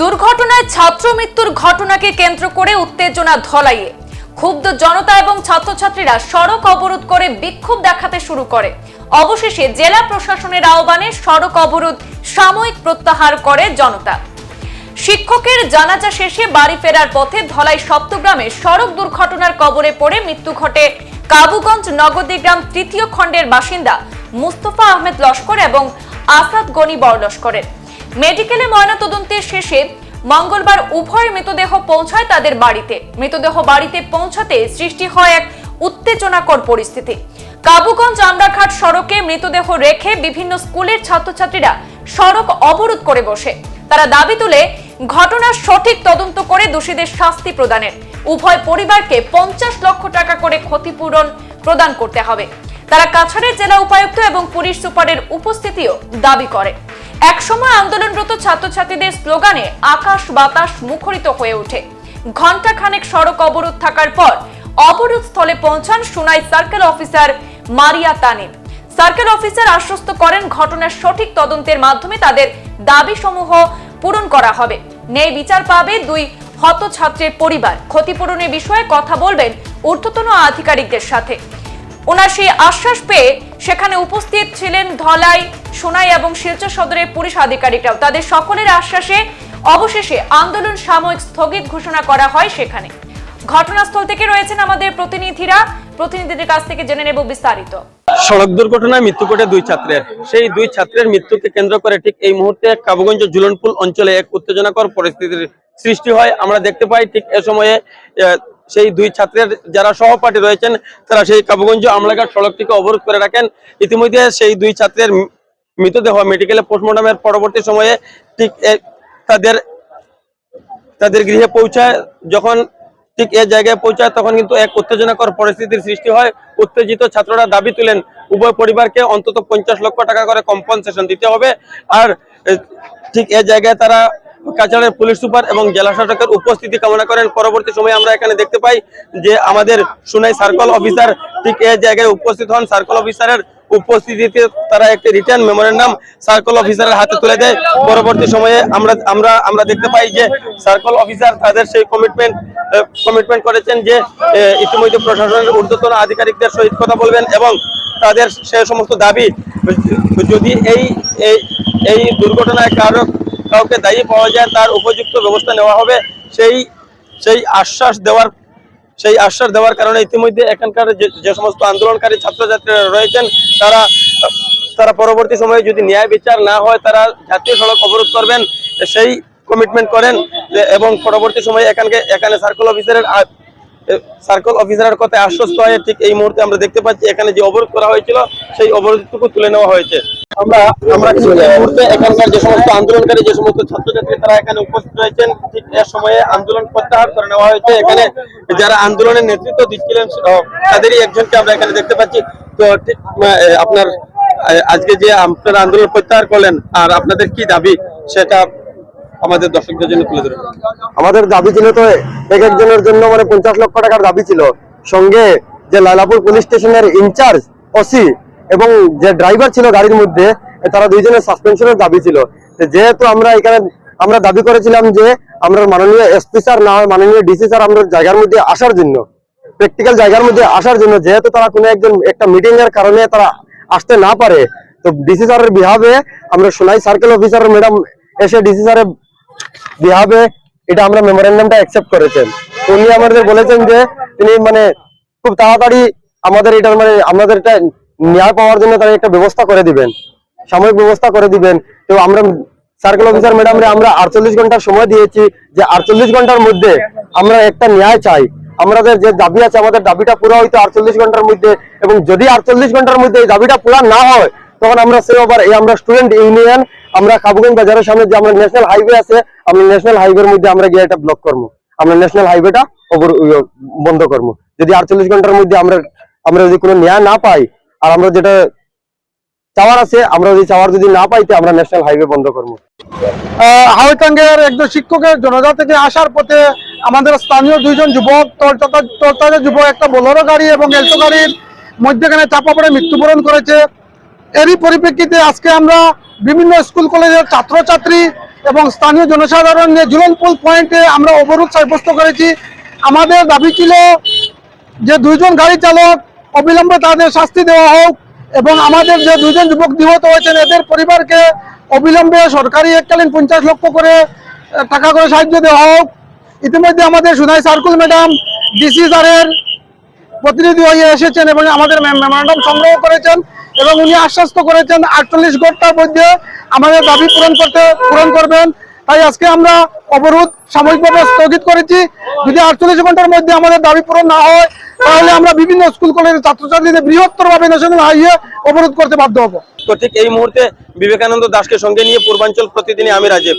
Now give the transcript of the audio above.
দুর্ঘটনায় ছাত্র মৃত্যুর ঘটনাকে কেন্দ্র করে উত্তেজনা ধলাইয়ে। ক্ষুব্ধ জনতা এবং ছাত্রছাত্রীরা সড়ক অবরোধ করে বিক্ষোভ দেখাতে শুরু করে। অবশেষে জেলা প্রশাসনের আহ্বানে সড়ক অবরোধ সাময়িক প্রত্যাহার করে জনতা। শিক্ষকের জানাজা শেষে বাড়ি ফেরার পথে ধলাই সপ্তগ্রামে সড়ক দুর্ঘটনার কবরে পড়ে মৃত্যু ঘটে কাবুগঞ্জ নগদীগ্রাম তৃতীয় খণ্ডের বাসিন্দা মুস্তফা আহমেদ লস্কর এবং আসাদ গনি বড় লস্করের। মেডিকেলে ময়নাতদন্তের শেষে মঙ্গলবার উভয় মৃতদেহ পৌঁছায় তাদের বাড়িতে। মৃতদেহ বাড়িতে পৌঁছাতে সৃষ্টি হয় এক উত্তেজনাকর পরিস্থিতি। কাবুগঞ্জ আমরাঘাট সড়কে মৃতদেহ রেখে বিভিন্ন স্কুলের ছাত্রছাত্রীরা সড়ক অবরোধ করে বসে। তারা দাবি তুলে, ঘটনার সঠিক তদন্ত করে দোষীদের শাস্তি প্রদানের। উভয় পরিবারকে পঞ্চাশ লক্ষ টাকা করে ক্ষতিপূরণ প্রদান করতে হবে। তারা কাছাড়ের জেলা উপায়ুক্ত এবং পুলিশ সুপারের উপস্থিতিও দাবি করে। একসময় আন্দোলনরত ছাত্রছাত্রীদের স্লোগানে আকাশ বাতাস মুখরিত হয়ে ওঠে। ঘণ্টা খানেক সড়ক অবরোধ থাকার পর অবরোধ স্থলে পৌঁছান Sonai circle officer Mariya Tanim. Circle officer আশ্বস্ত করেন ঘটনার সঠিক তদন্তের মাধ্যমে তাদের দাবি সমূহ পূরণ করা হবে। ন্যায় বিচার পাবে দুই হত ছাত্রের পরিবার। ক্ষতিপূরণের বিষয়ে কথা বলবেন ঊর্ধ্বতন আধিকারিকদের সাথে। ওনার সেই আশ্বাস পেয়ে সেখানে উপস্থিত ছিলেন ধলাই, সোনাই এবং শিলচর সদরের পুলিশ আধিকারিকরাও। তাদের সকলের আশ্বাসে অবশেষে আন্দোলন সাময়িক স্থগিত ঘোষণা করা হয় সেখানে। ঘটনাস্থল থেকে রয়েছেন আমাদের প্রতিনিধিরা। প্রতিনিধিদের কাছ থেকে জেনে নেব বিস্তারিত। সড়ক দুর্ঘটনায় মৃত্যু ঘটে দুই ছাত্রের। সেই দুই ছাত্রের মৃত্যুকে কেন্দ্র করে ঠিক এই মুহূর্তে কাবুগঞ্জ জুলনপুল অঞ্চলে এক উত্তেজনাকর পরিস্থিতির সৃষ্টি হয়। আমরা দেখতে পাই ঠিক এ সময়ে সেই দুই ছাত্রের যারা সহপাঠী রয়েছেন, তারা সেই কাবুগঞ্জ আমলাঘাট সড়কটিকে অবরোধ করে রাখেন। ইতিমধ্যে সেই দুই ছাত্রের মৃতদেহ মেডিকেলে পোস্টমর্টমের পরবর্তী সময়ে ঠিক তাদের তাদের গৃহে পৌঁছায়। যখন ঠিক এ জায়গায় পৌঁছায়, তখন কিন্তু এক উত্তেজনাকর পরিস্থিতির সৃষ্টি হয়। উত্তেজিত ছাত্ররা দাবি তুলেন, উভয় পরিবারকে অন্তত পঞ্চাশ লক্ষ টাকা করে কম্পনসেশন দিতে হবে। আর ঠিক এ জায়গায় তারা কাছাড়ের পুলিশ সুপার এবং জেলা শাসকের উপস্থিতি কামনা করেন। পরবর্তী সময়ে আমরা এখানে দেখতে পাই যে আমাদের সুনাই সার্কল অফিসার ঠিক এ জায়গায় উপস্থিত হন। সার্কেল অফিসারের উপস্থিতিতে তারা একটি রিটার্ন মেমোরেন্ডাম সার্কল অফিসারের হাতে তুলে দেয়। পরবর্তী সময়ে আমরা আমরা আমরা দেখতে পাই যে সার্কল অফিসার তাদের সেই কমিটমেন্ট কমিটমেন্ট করেছেন যে ইতিমধ্যে প্রশাসনের ঊর্ধ্বতন আধিকারিকদের সহিত কথা বলবেন এবং তাদের সে সমস্ত দাবি, যদি এই, এই- দুর্ঘটনায় কারও কাউকে দায়ী পাওয়া যায় তার উপযুক্ত ব্যবস্থা নেওয়া হবে, সেই সেই আশ্বাস দেওয়ার, সেই আশ্বাস দেওয়ার কারণে ইতিমধ্যে এখানকার যে সমস্ত আন্দোলনকারী ছাত্রছাত্রীরা রয়েছেন, তারা তারা পরবর্তী সময়ে যদি ন্যায় বিচার না হয়, তারা জাতীয় সড়ক অবরোধ করবেন, সেই কমিটমেন্ট করেন, এবং পরবর্তী সময়ে এখানকে, এখানে সার্কেল অফিসারের সার্কেল অফিসারের কথায় আশ্বস্ত হয়ে ঠিক এই মুহূর্তে আমরা দেখতে পাচ্ছি, এখানে যে অবরোধ করা হয়েছিল, সেই অবরোধটুকু তুলে নেওয়া হয়েছে। আমরা আমরা মুহূর্তে এখানকার যে সমস্ত আন্দোলনকারী যে সমস্ত ছাত্রছাত্রী তারা এখানে উপস্থিত রয়েছেন। ঠিক এর সময়ে আন্দোলন প্রত্যাহার করে নেওয়া হয়েছে। এখানে যারা আন্দোলনের নেতৃত্ব দিচ্ছিলেন তাদেরই একজনকে আমরা এখানে দেখতে পাচ্ছি। তো ঠিক, আপনার আজকে যে আপনারা আন্দোলন প্রত্যাহার করলেন আর আপনাদের কি দাবি সেটা আমাদের দর্শকদের জন্য তুলে ধরুন। আমাদের দাবি ছিল তো এক একজনের জন্য মানে পঞ্চাশ লক্ষ টাকার দাবি ছিল। সঙ্গে যে লালাপুর পুলিশ স্টেশনের ইনচার্জ ওসি এবং যে ড্রাইভার ছিল গাড়ির মধ্যে, তারা দুইজনের সাসপেনশনের দাবি ছিল। যেহেতু আমরা এখানে, আমরা দাবি করেছিলাম যে আমরা মাননীয় এসপি স্যার না, মাননীয় ডিসি স্যার আমরা জায়গার মধ্যে আসার জন্য প্র্যাকটিক্যাল জায়গার মধ্যে আসার জন্য, যেহেতু তারা কোনো একজন, একটা মিটিং এর কারণে তারা আসতে না পারে, তো ডিসি স্যারের বিহাবে আমরা সোনাই সার্কেল অফিসার ম্যাডাম এসে ডিসি স্যারের বিহাবে এটা আমরা মেমোরেন্ডামটা অ্যাকসেপ্ট করেছেন। উনি আমাদের বলেছেন যে, তিনি মানে খুব তাড়াতাড়ি আমাদের এটা মানে আমাদের এটা ন্যায় পাওয়ার জন্য তারা একটা ব্যবস্থা করে দিবেন। সাময়িক ব্যবস্থা করে দিবেন। তো আমরা সার্কেল অফিসার ম্যাডামরে আমরা আটচল্লিশ ঘণ্টার সময় দিয়েছি যে আটচল্লিশ ঘণ্টার মধ্যে আমরা একটা ন্যায় চাই। আমাদের যে দাবি আছে, আমাদের দাবিটা পুরো হইতো আটচল্লিশ ঘণ্টার মধ্যে এবং যদি আটচল্লিশ ঘণ্টার মধ্যে এই দাবিটা পুরো না হয়, তখন আমরা সে আবার এই আমরা স্টুডেন্ট ইউনিয়ন আমরা কাবুগঞ্জ বাজারের সামনে যে আমরা ন্যাশনাল হাইওয়ে আছে, আমরা ন্যাশনাল হাইওয়ের মধ্যে আমরা গিয়ে এটা ব্লক করব। আমরা ন্যাশনাল হাইওয়েটা বন্ধ করব। যদি আটচল্লিশ ঘণ্টার মধ্যে আমরা আমরা যদি কোনো ন্যায় না পাই আর আমরা যেটা চাওয়ার আছে, আমরা যদি চাওয়ার যদি না পাইতে আমরা ন্যাশনাল হাইওয়ে বন্ধ করব। হাওয়াইটাঙ্গের একজন শিক্ষকের জনতা থেকে আসার পথে আমাদের স্থানীয় দুইজন যুবক যুবক, একটা বোলেরো গাড়ি এবং এলটো গাড়ির মধ্যেখানে চাপা পড়ে মৃত্যুবরণ করেছে। এরই পরিপ্রেক্ষিতে আজকে আমরা বিভিন্ন স্কুল, কলেজের ছাত্রছাত্রী এবং স্থানীয় জনসাধারণ নিয়ে জুলনপুল পয়েন্টে আমরা অবরোধ সাব্যস্ত করেছি। আমাদের দাবি ছিল যে দুইজন গাড়ি চালক অবিলম্বে তাদের শাস্তি দেওয়া হোক এবং আমাদের যে দুজন যুবক নিহত হয়েছেন, এদের পরিবারকে অবিলম্বে সরকারি এককালীন পঞ্চাশ লক্ষ করে টাকা করে সাহায্য দেওয়া হোক। ইতিমধ্যে আমাদের সুনাই সার্কুল ম্যাডাম, ডিসি স্যারের প্রতিনিধি হয়ে এসেছেন এবং আমাদের মেমোরান্ডাম সংগ্রহ করেছেন এবং উনি আশ্বস্ত করেছেন, আটচল্লিশ ঘণ্টার মধ্যে আমাদের দাবি পূরণ করতে পূরণ করবেন। তাই আজকে আমরা অবরোধ সাময়িকভাবে স্থগিত করেছি। যদি আটচল্লিশ ঘণ্টার মধ্যে আমাদের দাবি পূরণ না হয়, তাহলে আমরা বিভিন্ন স্কুল কলেজের ছাত্রছাত্রীদের বৃহত্তরভাবে ন্যাশনাল হাইওয়ে অবরোধ করতে বাধ্য হব। তো ঠিক এই মুহূর্তে বিবেকানন্দ দাসকে সঙ্গে নিয়ে পূর্বাঞ্চল প্রতিদিনই আমি রাজীব।